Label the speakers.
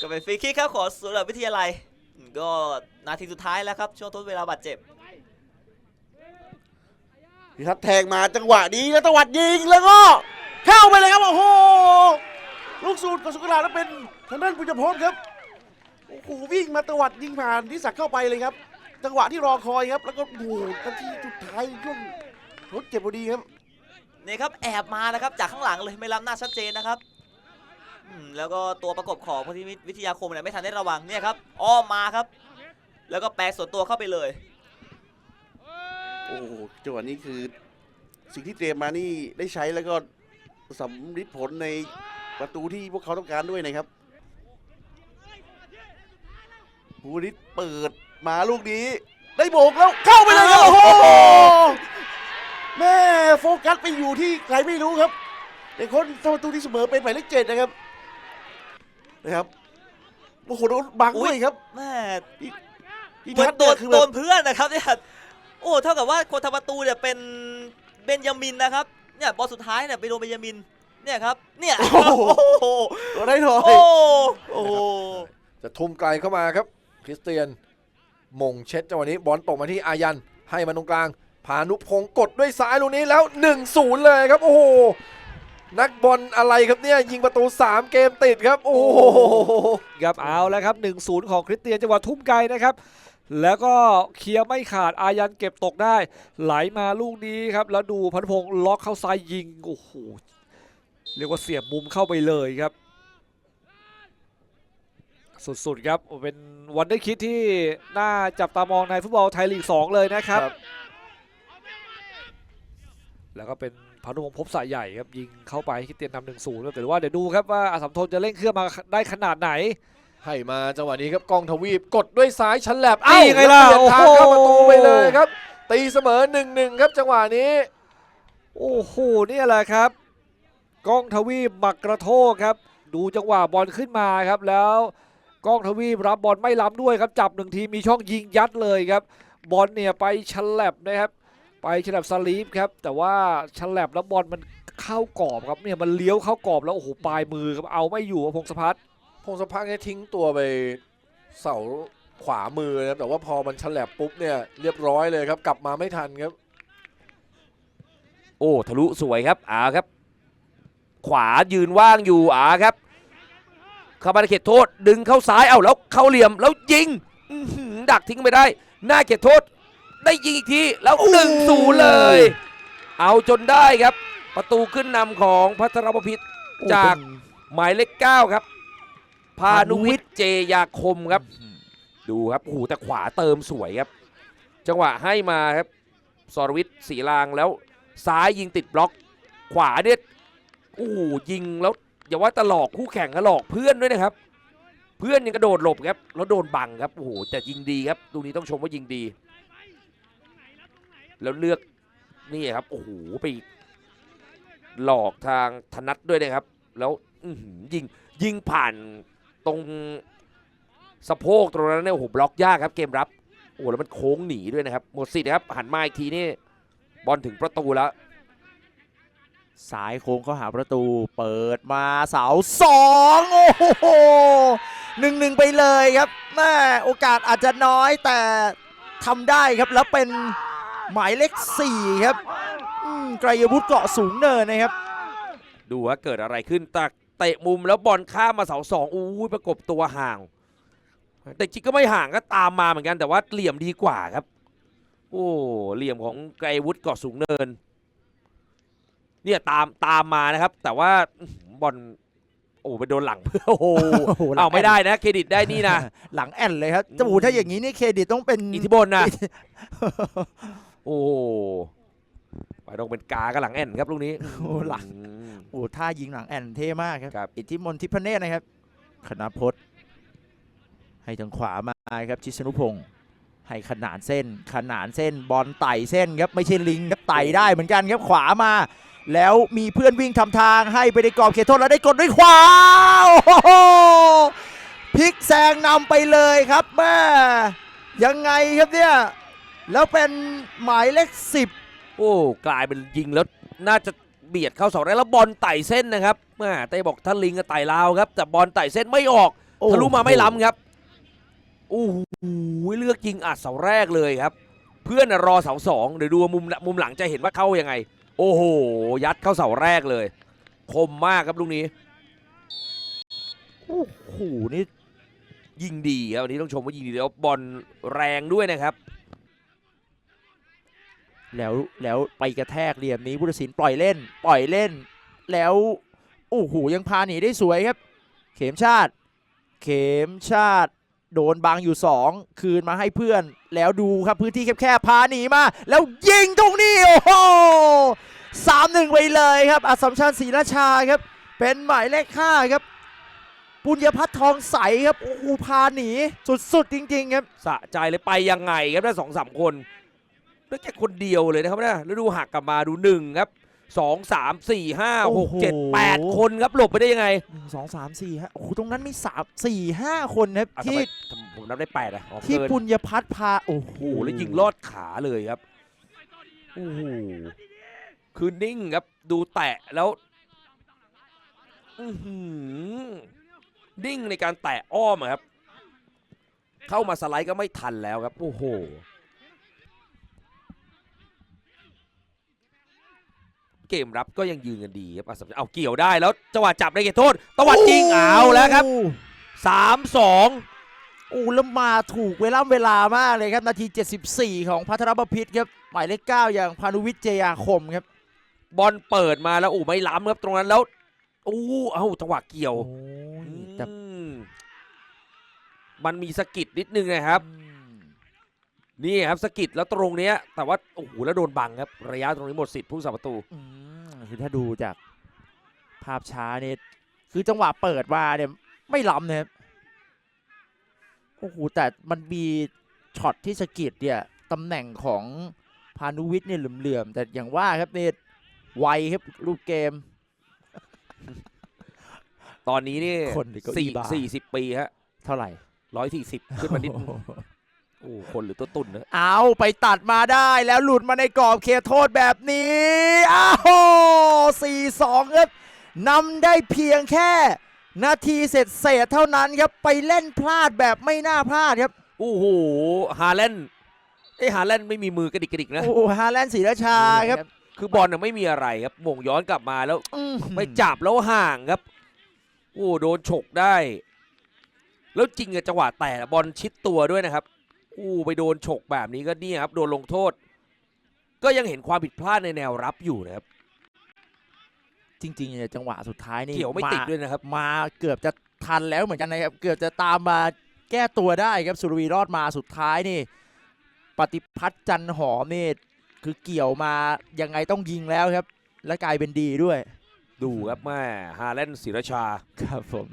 Speaker 1: ก็เป็นฟรีคิกครับของสุรวิทยาลัย ก็นาทีสุดท้ายแล้วครับ ช่วงทดเวลาบาดเจ็บ
Speaker 2: พิทัศน์แทงมาจังหวะนี้แล้วตวัดยิงแล้วก็เข้าไปเลยครับโอ้โหลูกสูตรกับสุกลาแล้วเป็นทางด้านปุญญพจน์ครับโอ้โหวิ่งมาตวัดยิงผ่านที่สักดิ์เข้าไปเลยครับ จังหวะที่รอคอยครับ แล้วก็โอ้โหนาทีสุดท้ายช่วงรถเจ็บพอดีครับ
Speaker 1: นี่ครับแอบมานะครับจากข้างหลังเลยไม่ล้ำหน้าชัดเจนนะครับอืม แล้วก็ตัวประกบของพทิวิทยาคมเนี่ยไม่ทันได้ระวังเนี่ยครับอ้อมมาครับ แล้วก็แปลส่วนตัวเข้าไปเลย
Speaker 2: โอ้โหจังหวะนี้คือสิ่งที่เตรียมมานี่ได้ใช้แล้วก็สำฤทธิ์ผลในประตูที่พวกเขาต้องการด้วยนะครับภูริศเปิดมาลูกนี้ ได้โบกแล้วเข้าไปเลยครับโอ้โหแม่โฟกัสไปอยู่ที่ใครไม่รู้ครับแต่คนทำประตูที่เสมอเป็นหมายเลขเจ็ดนะครับ นะครับโอ้โหโดนบังด้วยครับ
Speaker 1: แม่
Speaker 2: พี่
Speaker 1: เหมือ
Speaker 2: ทั
Speaker 1: น
Speaker 2: ศน์
Speaker 1: โด
Speaker 2: เนี่ย
Speaker 1: น
Speaker 2: คือ
Speaker 1: โด
Speaker 2: แบบ
Speaker 1: นเพื่อนนะครับเนี่ยโอ้เท่ากับว่าคนทำประตูเนี่ยเป็นเบนยามินนะครับเนี่ยบอลสุดท้ายเนี่ยไปโดนเบนยามินเนี่ยครับเนี่ยโอ้โห
Speaker 2: โดนได้หน่อย
Speaker 1: โอ้โอ้โห
Speaker 3: จะทุ่มไกลเข้ามาครับ คริสเตียนมงเช็ดจังหวะนี้บอลตกมาที่อายันให้มาตรงกลางพานุพงศ์กดด้วยซ้ายลูกนี้แล้ว 1-0 เลยครับ โอ้โห นักบอลอะไรครับเนี่ย ยิงประตู 3 เกมติดครับ โอ้โห
Speaker 4: ครับเอาแล้วครับ 1-0 ของคริสเตียนจังหวะทุ่มไกลนะครับ แล้วก็เคลียร์ไม่ขาดอายันเก็บตกได้ ไหลมาลูกนี้ครับ แล้วดูพันพงศ์ล็อกเข้าซ้ายยิง โอ้โห เรียกว่าเสียบมุมเข้าไปเลยครับ สุดๆครับ เป็นวันได้คิดที่น่าจับตามองในฟุตบอลไทยลีก 2 เลยนะครับ
Speaker 3: ครับ
Speaker 4: แล้วก็เป็น พานุพงศ์พบสายใหญ่ครับยิงเข้าไปคริสเตียนนำหนึ่งศูนย์แต่ว่าเดี๋ยวดูครับว่าอาสัมทนจะเร่งเครื่องมาได้ขนาดไหน
Speaker 3: ให้มาจังหวะนี้ครับกองทวีปกดด้วยซ้ายชันแลบ
Speaker 4: นี่ไงล่ะ
Speaker 3: เปลี่ยนทางเข้า
Speaker 4: โอ้
Speaker 3: ประ
Speaker 4: โห
Speaker 3: ตูไปเลยครับ ตีเสมอ1-1ครับจังหวะนี้
Speaker 4: โอ้โหเนี่ยแหละครับกล้องทวีปบักกระโทกครับ ดูจังหวะบอลขึ้นมาครับแล้วกล้องทวีปรับบอลไม่ล้ำด้วยครับจับหนึ่งทีมีช่องยิงยัดเลยครับ บอลเนี่ยไปฉลับนะครับ ไปฉลับสลีปครับ แต่ว่าฉลับแล้วบอลมันเข้ากรอบครับเนี่ยมันเลี้ยวเข้ากรอบแล้วโอ้โหปลายมือครับเอาไม่อยู่ครับพงศพัฒน์
Speaker 3: พงศพักเนี่ยทิ้งตัวไปเสาขวามือนะครับแต่ว่าพอมันฉลับปุ๊บเนี่ยเรียบร้อยเลยครับ กลับมาไม่ทันครับ
Speaker 5: โอ้ทะลุสวยครับอาครับ ขวายืนว่างอยู่อาครับเข้ามาในเขตโทษ ดึงเข้าซ้ายเอาแล้วเข้าเหลี่ยมแล้วยิงอื้อหือดักทิ้งไปได้ หน้าเขตโทษ ได้ยิงอีกที แล้วหนึ่งศูนย์เลย เอาจนได้ครับ ประตูขึ้นนำของพัทรประพิษจากหมายเลขเก้าครับ พานุวิทย์เจยาคมครับ ดูครับโอ้โหแต่ขวาเติมสวยครับ จังหวะให้มาครับสรวิทย์สีลางแล้วซ้ายยิงติดบล็อก ขวาเนี่ยโอ้โหยิงแล้วอย่าว่าแตหลอกคู่แข่งก็หลอกเพื่อนด้วยนะครับ เพื่อนยังกระโดดหลบครับแล้วโดนบังครับโอ้โหแต่ยิงดีครับตรงนี้ต้องชมว่ายิงดี แล้วเลือกนี่ครับ โอ้โหไปหลอกทางธนัทด้วยนะครับ แล้วยิงยิงผ่านตรงสะโพกตรงนั้นเนี่ยโอ้โหบล็อกยากครับเกมรับโอ้แล้วมันโค้งหนีด้วยนะครับหมดสิทธิ์นะครับหันมาอีกทีนี่บอลถึงประตูแล้ว
Speaker 6: สายโค้งเข้าหาประตูเปิดมาเสาสองโอ้โหหนึ่งหนึ่งไปเลยครับแม่โอกาสอาจจะน้อยแต่ทำได้ครับแล้วเป็น หมายเลขสี่ครับอืมไกรวุฒิเกาะสูงเนินนะครับ
Speaker 5: ดูว่าเกิดอะไรขึ้นตักเตะมุมแล้วบอลข้ามมาเสาสองอู้ยประกบตัวห่าง แต่จริงก็ไม่ห่างก็ตามมาเหมือนกันแต่ว่าเหลี่ยมดีกว่าครับ โอ้เหลี่ยมของไกรวุฒิเกาะสูงเนิน เนี่ยตามตามมานะครับ แต่ว่าอื้อหือบอลโอ้ไปโดนหลังเพื่อโอ้โห
Speaker 6: โอ้โหหลัง
Speaker 5: เอาไม่ได้นะ เครดิตได้นี่นะ
Speaker 6: หลังแอนเลยครับจะบูถ้าอย่างนี้นี่เครดิตต้องเป็น
Speaker 5: อิทธิพลนะ โอ้โหไปต้องเป็นกากับหลังแอนครับลูกนี้
Speaker 6: โอ้โหหลัง
Speaker 5: อืม
Speaker 6: โอ้ท่ายิงหลังแอนเท่มากครับ
Speaker 5: ครับ
Speaker 6: อิทธิมนต์ทิพเนศนะครับคณพจน์ให้ทางขวามาครับชิสนุพงศ์ให้ขนานเส้น ขนานเส้นบอลไต่เส้นครับไม่ใช่ลิงครับไต่ได้เหมือนกันครับขวามา แล้วมีเพื่อนวิ่งทำทางให้ไปในกรอบเขตโทษแล้วได้กดด้วยขวาโอ้โหพลิกแซงนำไปเลยครับแม่ยังไงครับเนี่ย แล้วเป็นหมายเลขสิบ
Speaker 5: โอ้กลายเป็นยิงแล้วน่าจะเบียดเข้าเสาได้แล้วบอลไต่เส้นนะครับแม่เต้บอกถ้าลิงก็ไต่ลาวครับ แต่บอลไต่เส้นไม่ออก
Speaker 6: โอ้
Speaker 5: ทะลุมาไม่ล้ำครับโอ้โหเลือกยิงอัดเสาแรกเลยครับ เพื่อนน่ะรอเสาสองเดี๋ยวดูมุมมุมหลังจะเห็นว่าเข้ายังไง โอ้โหยัดเข้าเสาแรกเลย คมมากครับลูกนี้
Speaker 6: โอ้โหนี่
Speaker 5: ยิงดีครับวันนี้ต้องชมว่ายิงดีแล้วบอลแรงด้วยนะครับ
Speaker 6: แล้วแล้วไปกระแทกเหลี่ยมนี้ผู้ตัดสินปล่อยเล่น ปล่อยเล่น แล้วโอ้โหยังพาหนีได้สวยครับ เข็มชาติ เข็มชาติ โดนบังอยู่ 2 คืนมาให้เพื่อน แล้วดูครับพื้นที่แคบๆพาหนีมา แล้วยิงตรงนี้ โอ้โหสามหนึ่งไปเลยครับอัสสัมชัญศรีราชาครับ เป็นหมายเลขห้าครับปุญญพัฒน์ทองใสครับโอ้โหพาหนี สุดๆจริง ๆ ครับ
Speaker 5: สะใจเลยไปยังไงครับได้สองสามคน แล้วแค่คนเดียวเลยนะครับนะแล้วดูหักกลับมาดูหนึ่งครับสองสามสี่ห้าหกเจ็ดแปดคนครับหลบไปได้ยังไง
Speaker 6: หนึ่งสองสามสี่ฮะโอ้โหตรงนั้นมีสามสี่ห้าคนครับ
Speaker 5: อะทำ
Speaker 6: ที่
Speaker 5: ไมทำผมนับได้แปดอะอ๋อ
Speaker 6: ที่
Speaker 5: เกิน
Speaker 6: ปุญญพัฒน์พาโอ้โห
Speaker 5: โอ้โหแล้วยิงลอดขาเลยครับโอ้โหคือนิ่งครับดูแตะแล้วอื้อหือนิ่งในการแตะอ้อมอะครับ เข้ามาสไลด์ก็ไม่ทันแล้วครับ โอ้โห เกมรับก็ยังยืนกันดีครับอะสำหรับเอาเกี่ยวได้แล้วจังหวะจับได้เขตโทษตวัดยิงเอาแล้วครับสามสอง
Speaker 6: โอ้แล้วมาถูกเวลาเวลามากเลยครับ นาที 74 ของพัทรบพิษครับหมายเลข9อย่างพานุวิทย์เจยาคมครับ
Speaker 5: บอลเปิดมาแล้วโอ้ไม่ล้ำครับตรงนั้นแล้วอู้เอ้าจังหวะเกี่ยว
Speaker 6: โอ้ยแต่
Speaker 5: อืมมันมีสะกิดนิดนึงนะครับ นี่ครับสะกิดแล้วตรงเนี้ย แต่ว่าโอ้โหแล้วโดนบังครับ ระยะตรงนี้หมดสิทธิ์ผู้สาประตู
Speaker 6: อืมคือถ้าดูจากภาพช้าเนี่ยคือจังหวะเปิดมาเนี่ยไม่ล้ำนะครับโอ้โหแต่มันมีช็อตที่สะกิดเนี่ยตำแหน่งของพานุวิทย์เนี่ยเหลื่อมๆแต่อย่างว่าครับเนี่ยไวครับรูปเกม
Speaker 5: ตอนนี้นี่
Speaker 6: คนหรือเก้าอี้
Speaker 5: สี่
Speaker 6: บาร์
Speaker 5: สี่สิบปีฮะ
Speaker 6: เท่าไหร่
Speaker 5: ร้อยสี่สิบขึ้นมานิดนึง โอ้ คนหรือตัวตุ่นนะ
Speaker 6: เอาไปตัดมาได้แล้วหลุดมาในกรอบเขตโทษแบบนี้อ้าวสี่สองครับนำได้เพียงแค่ นาทีเสร็จเศษๆเท่านั้นครับไปเล่นพลาดแบบไม่น่าพลาดครับ
Speaker 5: โอ้โหฮาแลนด์เอ้ฮาแลนด์ไม่มีมือกระดิกกระดิกนะ
Speaker 6: โอ้โหฮาแลนด์ศรีราชาครับ
Speaker 5: คือบอลน่ะไม่มีอะไรครับหม่งย้อนกลับมาแล้ว
Speaker 6: อื้อหือ
Speaker 5: ไปจับแล้วห่างครับโอ้โดนฉกได้ แล้วจริงอะจังหวะแต่บอลชิดตัวด้วยนะครับ อู้ไปโดนฉกแบบนี้ก็เนี่ยครับโดนลงโทษ ก็ยังเห็นความผิดพลาดในแนวรับอยู่นะครับ
Speaker 6: จริงๆเนี่ยจังหวะสุดท้ายนี่
Speaker 5: เกี่ยวไม่ติดด้วยนะครับ
Speaker 6: มาเกือบจะทันแล้วเหมือนกันนะครับ เกือบจะตามมาแก้ตัวได้ครับสุรวีรอดมาสุดท้ายนี่ ปฏิพัฒน์จันหอมนี่คือเกี่ยวมายังไงต้องยิงแล้วครับ และกลายเป็นดีด้วย
Speaker 5: ดูครับแม่ฮาแลนด์ศิรชา
Speaker 6: ครับผม